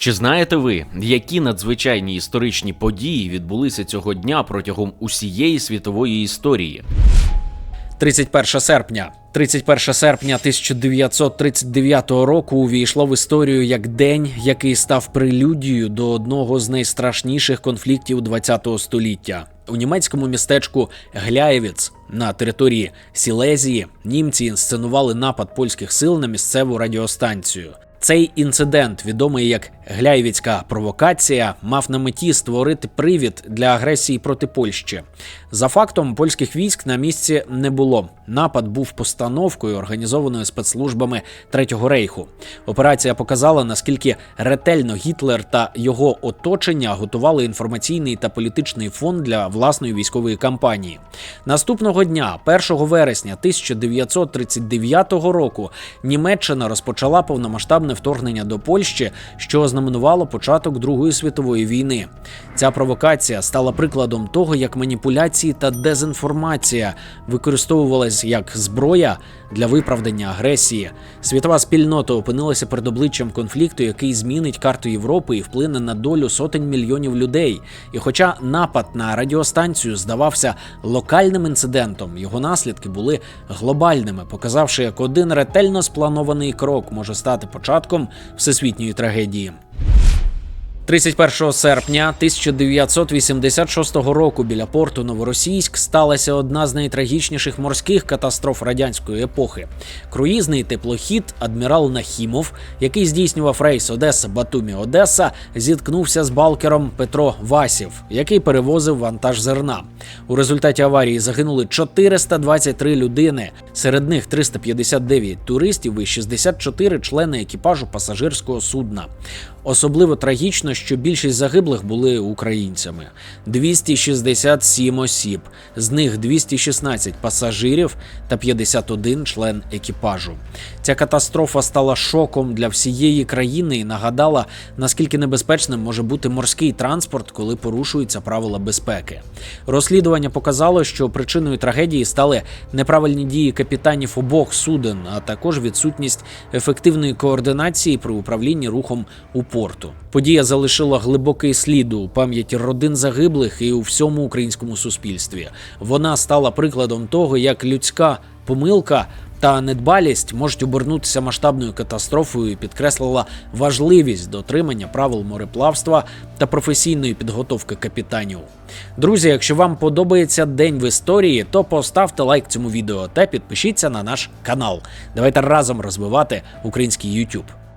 Чи знаєте ви, які надзвичайні історичні події відбулися цього дня протягом усієї світової історії? 31 серпня. 31 серпня 1939 року увійшло в історію як день, який став прелюдією до одного з найстрашніших конфліктів ХХ століття. У німецькому містечку Гляєвіц на території Сілезії німці інсценували напад польських сил на місцеву радіостанцію. Цей інцидент, відомий як Гляєвіцька провокація, мав на меті створити привід для агресії проти Польщі. За фактом, польських військ на місці не було. Напад був постановкою, організованою спецслужбами Третього рейху. Операція показала, наскільки ретельно Гітлер та його оточення готували інформаційний та політичний фон для власної військової кампанії. Наступного дня, 1 вересня 1939 року, Німеччина розпочала повномасштабне вторгнення до Польщі, що ознаменувало початок Другої світової війни. Ця провокація стала прикладом того, як маніпуляції та дезінформація використовувалась як зброя для виправдання агресії. Світова спільнота опинилася перед обличчям конфлікту, який змінить карту Європи і вплине на долю сотень мільйонів людей. І хоча напад на радіостанцію здавався локальним інцидентом, його наслідки були глобальними, показавши, як один ретельно спланований крок може стати початком всесвітньої трагедії. 31 серпня 1986 року біля порту Новоросійськ сталася одна з найтрагічніших морських катастроф радянської епохи. Круїзний теплохід Адмірал Нахімов, який здійснював рейс Одеса Батумі Одеса, зіткнувся з балкером Петро Васів, який перевозив вантаж зерна. У результаті аварії загинули 423 людини, серед них 359 туристів і 64 члени екіпажу пасажирського судна. Особливо трагічно, що більшість загиблих були українцями 267 осіб, з них 216 пасажирів та 51 член екіпажу. Ця катастрофа стала шоком для всієї країни і нагадала, наскільки небезпечним може бути морський транспорт, коли порушуються правила безпеки. Розслідування показало, що причиною трагедії стали неправильні дії капітанів обох суден, а також відсутність ефективної координації при управлінні рухом у порту. Подія залишила глибокий слід у пам'яті родин загиблих і у всьому українському суспільстві. Вона стала прикладом того, як людська помилка. Та недбалість можуть обернутися масштабною катастрофою і підкреслила важливість дотримання правил мореплавства та професійної підготовки капітанів. Друзі, якщо вам подобається день в історії, то поставте лайк цьому відео та підпишіться на наш канал. Давайте разом розвивати український YouTube.